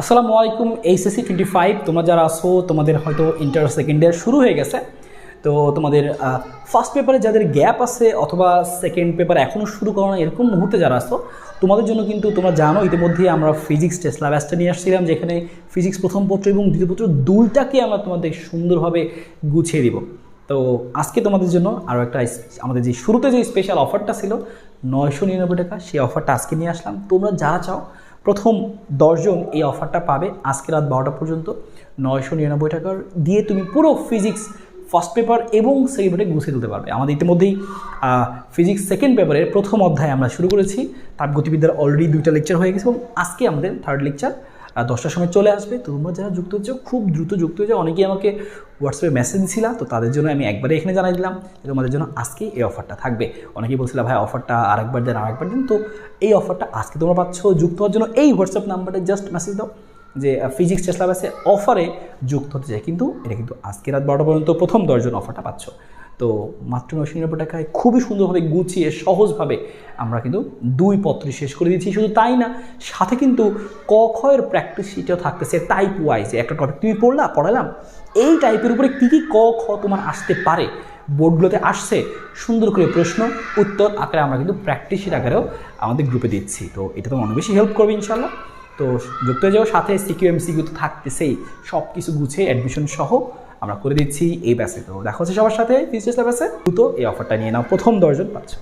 আসসালামু আলাইকুম HSC twenty five তোমরা যারা আসো তোমাদের হয়তো ইন্টার সেকেন্ড ইয়ার শুরু হয়ে গেছে। তো তোমাদের ফার্স্ট পেপারে যাদের গ্যাপ আছে অথবা সেকেন্ড পেপার এখনও শুরু করো না, এরকম মুহূর্তে যারা আসো তোমাদের জন্য কিন্তু তোমরা জানো, ইতিমধ্যেই আমরা ফিজিক্স টেস্ট ল্যাবাসটা নিয়ে আসছিলাম, যেখানে ফিজিক্স প্রথম পত্র এবং দ্বিতীয় পত্র দুইটাকে আমরা তোমাদের সুন্দরভাবে গুছিয়ে দিব। তো আজকে তোমাদের জন্য আরও একটা আমাদের যে শুরুতে যে স্পেশাল অফারটা ছিল, নয়শো নিরানব্বই টাকা, সেই অফারটা আজকে নিয়ে আসলাম। তোমরা যারা চাও প্রথম দশজন এই অফারটা পাবে আজকে রাত বারোটা পর্যন্ত, নয়শো নিরানব্বই টাকার দিয়ে তুমি পুরো ফিজিক্স ফার্স্ট পেপার এবং সেকেন্ড পেপারে গুছিয়ে তুলতে পারবে। আমাদের ইতিমধ্যেই ফিজিক্স সেকেন্ড পেপারের প্রথম অধ্যায় আমরা শুরু করেছি। তাপ গতিবিদ্যার অলরেডি দুইটা লেকচার হয়ে গেছে এবং আজকে আমাদের থার্ড লেকচার দশটার সময় চলে আসবে। তোমরা যারা যুক্ত হচ্ছে, খুব দ্রুত যুক্ত হয়ে যাও। অনেকেই আমাকে হোয়াটসঅ্যাপে মেসেজ দিছিলা, তো তাদের জন্য আমি একবারে এখানে জানাই দিলাম যে তোমাদের জন্য আজকেই এই অফারটা থাকবে। অনেকেই বলছিলাম ভাই অফারটা আরেকবার দেন, আরেকবার দিন। তো এই অফারটা আজকে তোমরা পাচ্ছ। যুক্ত হওয়ার জন্য এই হোয়াটসঅ্যাপ নাম্বারে জাস্ট মেসেজ দাও যে ফিজিক্স টেস্ট ল্যাবাসে অফারে যুক্ত হতে চাই। কিন্তু এটা কিন্তু আজকে রাত বারোটা পর্যন্ত প্রথম দশজন অফারটা পাচ্ছ। তো মাত্র নয়শো নিরানব্বই টাকায় খুবই সুন্দরভাবে গুছিয়ে সহজভাবে আমরা কিন্তু দুই পত্রই শেষ করে দিচ্ছি শুধু তাই না, সাথে কিন্তু ক খয়ের প্র্যাকটিস শিটও থাকতেছে টাইপ ওয়াইজ একটা টপিক তুমি পড়লা, পড়ালাম। এই টাইপের উপরে কী কী ক খ তোমার আসতে পারে? বোর্ডগুলোতে আসছে সুন্দর করে প্রশ্ন, উত্তর আকারে আমরা কিন্তু প্র্যাকটিস শিট আকারেও আমাদের গ্রুপে দিচ্ছি। তো এটা তো অনেক বেশি হেল্প করবে ইনশাল্লাহ তো যুক্ত যাও, সাথে সিকিউ এমসিকিউ তো থাকতেছেই সব কিছু গুছিয়ে অ্যাডমিশন সহ আমরা করে দিচ্ছি এই ব্যাসে তো। দেখা হচ্ছে সবার সাথে ফিজিক্স ব্যাসে দ্রুত এই অফারটা নিয়ে নাও। প্রথম দশজন পাচ্ছ।